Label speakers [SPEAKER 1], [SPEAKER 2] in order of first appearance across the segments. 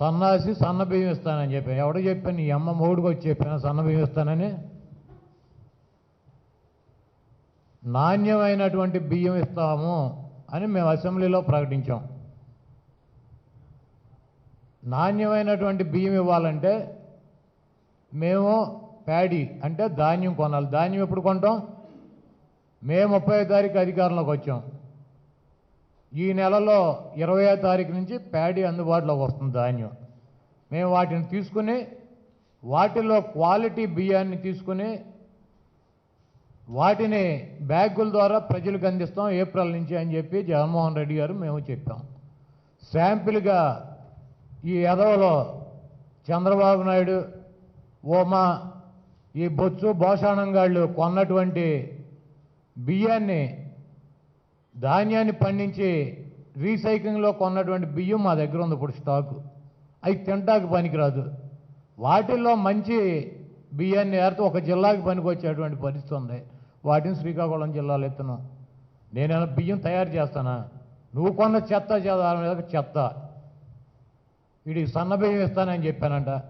[SPEAKER 1] సన్నాసి సన్నబియ్యం ఇస్తానని చెప్పాను. ఎవడో చెప్పాను ఈ అమ్మ మూడుకు వచ్చి చెప్పాను సన్నబియ్యం ఇస్తానని? నాణ్యమైనటువంటి బియ్యం ఇస్తాము అని మేము అసెంబ్లీలో ప్రకటించాం. నాణ్యమైనటువంటి బియ్యం ఇవ్వాలంటే మేము ప్యాడీ అంటే ధాన్యం కొనాలి. ధాన్యం ఎప్పుడు కొంటాం? మే ముప్పై తారీఖు అధికారంలోకి వచ్చాం. ఈ నెలలో ఇరవై తారీఖు నుంచి ప్యాడీ అందుబాటులోకి వస్తుంది ధాన్యం. మేము వాటిని తీసుకుని వాటిలో క్వాలిటీ బియ్యాన్ని తీసుకుని వాటిని బ్యాగుల ద్వారా ప్రజలకు అందిస్తాం ఏప్రిల్ నుంచి అని చెప్పి జగన్మోహన్ రెడ్డి గారు మేము చెప్పాం. శాంపిల్గా ఈ ఎదవలో చంద్రబాబు నాయుడు ఓమా ఈ బొత్సు భోషాణంగాళ్ళు కొన్నటువంటి బియ్యాన్ని ధాన్యాన్ని పండించి రీసైక్లింగ్లో కొన్నటువంటి బియ్యం మా దగ్గర ఉంది ఇప్పుడు స్టాకు. అవి తింటాకి పనికిరాదు. వాటిల్లో మంచి బియ్యాన్ని ఏరితే ఒక జిల్లాకి పనికొచ్చేటువంటి పరిస్థితి ఉంది. వాటిని శ్రీకాకుళం జిల్లాలో ఎత్తున్నాం నేనైనా బియ్యం తయారు చేస్తానా? నువ్వు కొన్న చెత్త చెత్త మీద చెత్త. వీడికి సన్న బియ్యం ఇస్తానని చెప్పానంట.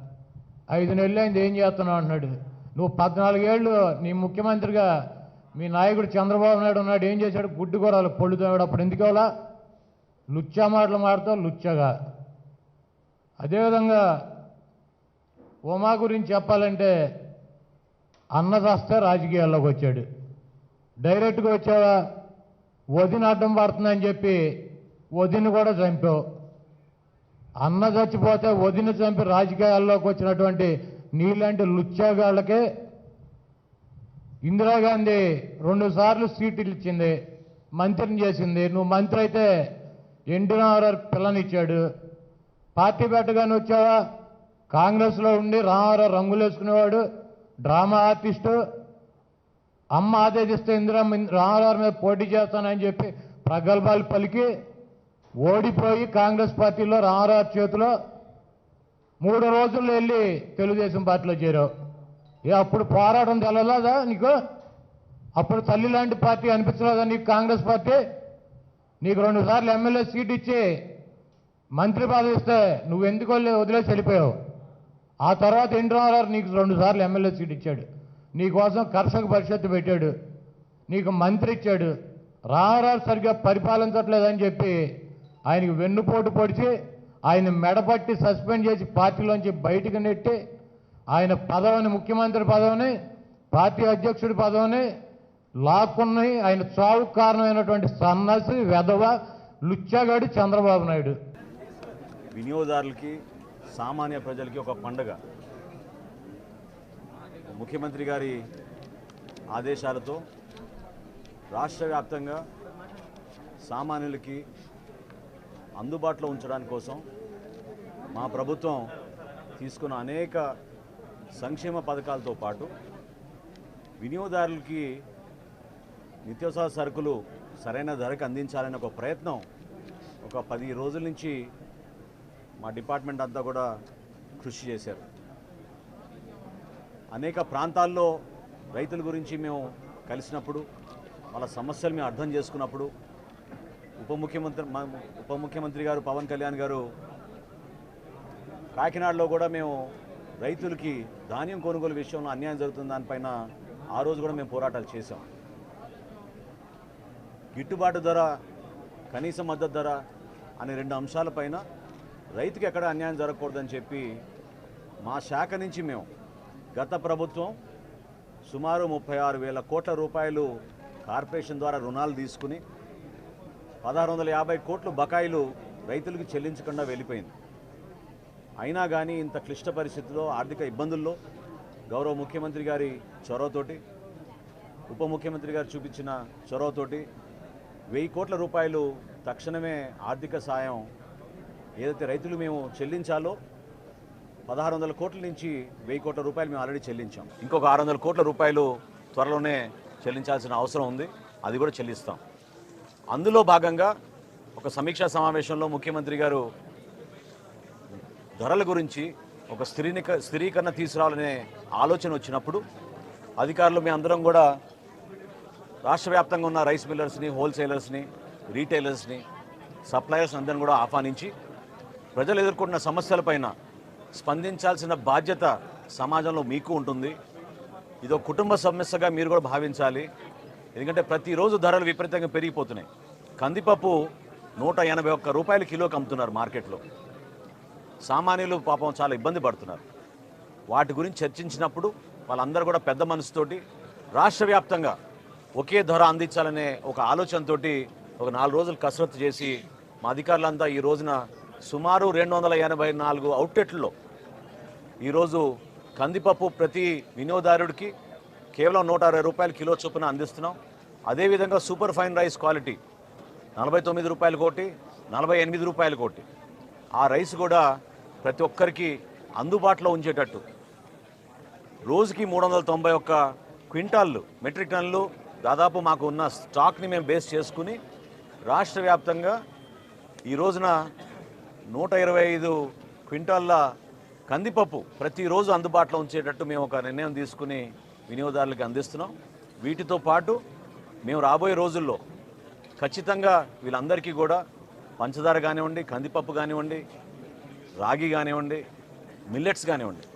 [SPEAKER 1] ఐదు నెలలు అయింది ఏం చేస్తున్నావు అంటున్నాడు. నువ్వు పద్నాలుగేళ్ళు నీ ముఖ్యమంత్రిగా మీ నాయకుడు చంద్రబాబు నాయుడు ఉన్నాడు ఏం చేశాడు? గుడ్డు కూరలు పొళ్ళు తోమాడు అప్పుడు ఎందుకు అవలా లుచ్చా మాటలు మాడతావు లుచ్చగా. అదేవిధంగా ఉమా గురించి చెప్పాలంటే అన్న చస్తే రాజకీయాల్లోకి వచ్చాడు. డైరెక్ట్గా వచ్చావా? వదిన అడ్డం పడుతుందని చెప్పి వదిన కూడా చంపావు. అన్న చచ్చిపోతే వదిన చంపి రాజకీయాల్లోకి వచ్చినటువంటి నీలాంటి లుచ్చాగాళ్ళకే ఇందిరాగాంధీ రెండుసార్లు సీట్లు ఇచ్చింది మంత్రిని చేసింది. నువ్వు మంత్రి అయితే ఎన్టీ పిల్లనిచ్చాడు. పార్టీ పెట్టగానే వచ్చావా? కాంగ్రెస్లో ఉండి రామారావు రంగులు వేసుకునేవాడు డ్రామా ఆర్టిస్టు. అమ్మ ఆదేశిస్తే ఇందిరా రామారావు మీద పోటీ చేస్తానని చెప్పి ప్రగల్భాలు పలికి ఓడిపోయి కాంగ్రెస్ పార్టీలో రామారావు చేతిలో మూడు రోజుల్లో వెళ్ళి తెలుగుదేశం పార్టీలో చేరావు. ఏ అప్పుడు పోరాటం తెలలేదా నీకు? అప్పుడు తల్లి లాంటి పార్టీ అనిపించలేదా నీకు కాంగ్రెస్ పార్టీ? నీకు రెండు సార్లు ఎమ్మెల్యే సీట్ ఇచ్చి మంత్రి పదవి ఇస్తే నువ్వు ఎందుకు వెళ్ళి వదిలేసి వెళ్ళిపోయావు? ఆ తర్వాత ఎన్టీ నీకు రెండు సార్లు ఎమ్మెల్యే సీట్ ఇచ్చాడు. నీకోసం కర్షక పరిషత్తు పెట్టాడు. నీకు మంత్రి ఇచ్చాడు. రామారావు సరిగ్గా పరిపాలించట్లేదని చెప్పి ఆయనకి వెన్నుపోటు పొడిచి ఆయన మెడపట్టి సస్పెండ్ చేసి పార్టీలోంచి బయటికి నెట్టి ఆయన పదవిని ముఖ్యమంత్రి పదవిని పార్టీ అధ్యక్షుడి పదవిని లాక్కున్నాయి ఆయన చావుకు కారణమైనటువంటి సన్నసి వెధవ లుచ్చగాడి చంద్రబాబు నాయుడు.
[SPEAKER 2] వినియోగదారులకి సామాన్య ప్రజలకి ఒక పండగ. ముఖ్యమంత్రి గారి ఆదేశాలతో రాష్ట్ర వ్యాప్తంగా సామాన్యులకి అందుబాటులో ఉంచడానికి కోసం మా ప్రభుత్వం తీసుకున్న అనేక సంక్షేమ పథకాలతో పాటు వినియోగదారులకి నిత్యావసర సరుకులు సరైన ధరకు అందించాలనే ఒక ప్రయత్నం ఒక పది రోజుల నుంచి మా డిపార్ట్మెంట్ అంతా కూడా కృషి చేశారు. అనేక ప్రాంతాల్లో రైతుల గురించి మేము కలిసినప్పుడు వాళ్ళ సమస్యలు మేము అర్థం చేసుకున్నప్పుడు ఉప ముఖ్యమంత్రి ఉప ముఖ్యమంత్రి గారు పవన్ కళ్యాణ్ గారు కాకినాడలో కూడా మేము రైతులకి ధాన్యం కొనుగోలు విషయంలో అన్యాయం జరుగుతుంది దానిపైన ఆ రోజు కూడా మేము పోరాటాలు చేశాం. గిట్టుబాటు ధర కనీస మద్దతు ధర అనే రెండు అంశాలపైన రైతుకి ఎక్కడ అన్యాయం జరగకూడదని చెప్పి మా శాఖ నుంచి మేము గత ప్రభుత్వం సుమారు ముప్పై ఆరు వేల కోట్ల రూపాయలు కార్పొరేషన్ ద్వారా రుణాలు తీసుకుని పదహారు వందల యాభై కోట్లు బకాయిలు రైతులకు చెల్లించకుండా వెళ్ళిపోయింది. అయినా కానీ ఇంత క్లిష్ట పరిస్థితుల్లో ఆర్థిక ఇబ్బందుల్లో గౌరవ ముఖ్యమంత్రి గారి చొరవతోటి ఉప ముఖ్యమంత్రి గారు చూపించిన చొరవతోటి వెయ్యి కోట్ల రూపాయలు తక్షణమే ఆర్థిక సాయం ఏదైతే రైతులు మేము చెల్లించాలో పదహారు వందల కోట్ల నుంచి వెయ్యి కోట్ల రూపాయలు మేము ఆల్రెడీ చెల్లించాం. ఇంకొక ఆరు వందల కోట్ల రూపాయలు త్వరలోనే చెల్లించాల్సిన అవసరం ఉంది అది కూడా చెల్లిస్తాం. అందులో భాగంగా ఒక సమీక్షా సమావేశంలో ముఖ్యమంత్రి గారు ధరల గురించి ఒక స్త్రీని స్థిరీకరణ తీసుకురావాలనే ఆలోచన వచ్చినప్పుడు అధికారులు మీ అందరం కూడా రాష్ట్ర వ్యాప్తంగా ఉన్న రైస్ మిల్లర్స్ని హోల్సేలర్స్ని రీటైలర్స్ని సప్లయర్స్ అందరిని కూడా ఆహ్వానించి ప్రజలు ఎదుర్కొంటున్న సమస్యలపైన స్పందించాల్సిన బాధ్యత సమాజంలో మీకు ఉంటుంది. ఇదో కుటుంబ సమస్యగా మీరు కూడా భావించాలి. ఎందుకంటే ప్రతిరోజు ధరలు విపరీతంగా పెరిగిపోతున్నాయి. కందిపప్పు నూట ఎనభై ఒక్క రూపాయల కిలోకి అమ్ముతున్నారు మార్కెట్లో. సామాన్యులు పాపం చాలా ఇబ్బంది పడుతున్నారు. వాటి గురించి చర్చించినప్పుడు వాళ్ళందరూ కూడా పెద్ద మనసుతోటి రాష్ట్ర వ్యాప్తంగా ఒకే ధర అందించాలనే ఒక ఆలోచనతోటి ఒక నాలుగు రోజులు కసరత్తు చేసి మా అధికారులంతా ఈ రోజున సుమారు రెండు వందల ఎనభై నాలుగు అవుట్లెట్లలో ఈరోజు కందిపప్పు ప్రతి వినియోగదారుడికి కేవలం నూట అరవై రూపాయల కిలో చొప్పున అందిస్తున్నాం. అదేవిధంగా సూపర్ ఫైన్ రైస్ క్వాలిటీ నలభై తొమ్మిది రూపాయల కోటి నలభై ఎనిమిది రూపాయల కోటి. ఆ రైస్ కూడా ప్రతి ఒక్కరికి అందుబాటులో ఉంచేటట్టు. రోజుకి మూడు వందల తొంభై ఒక్క క్వింటాళ్ళు మెట్రిక్ టన్నులు దాదాపు మాకు ఉన్న స్టాక్ని మేము బేస్ చేసుకుని రాష్ట్ర వ్యాప్తంగా ఈ రోజున నూట ఇరవై ఐదు క్వింటాళ్ళ కందిపప్పు ప్రతిరోజు అందుబాటులో ఉంచేటట్టు మేము ఒక నిర్ణయం తీసుకుని వినియోగదారులకు అందిస్తున్నాం. వీటితో పాటు మేము రాబోయే రోజుల్లో ఖచ్చితంగా వీళ్ళందరికీ కూడా పంచదార కానివ్వండి కందిపప్పు కానివ్వండి రాగి కానివ్వండి మిల్లెట్స్ కానివ్వండి.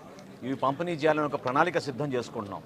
[SPEAKER 2] ఇవి పంపిణీ చేయాలని ఒక ప్రణాళిక సిద్ధం చేసుకుంటున్నాం.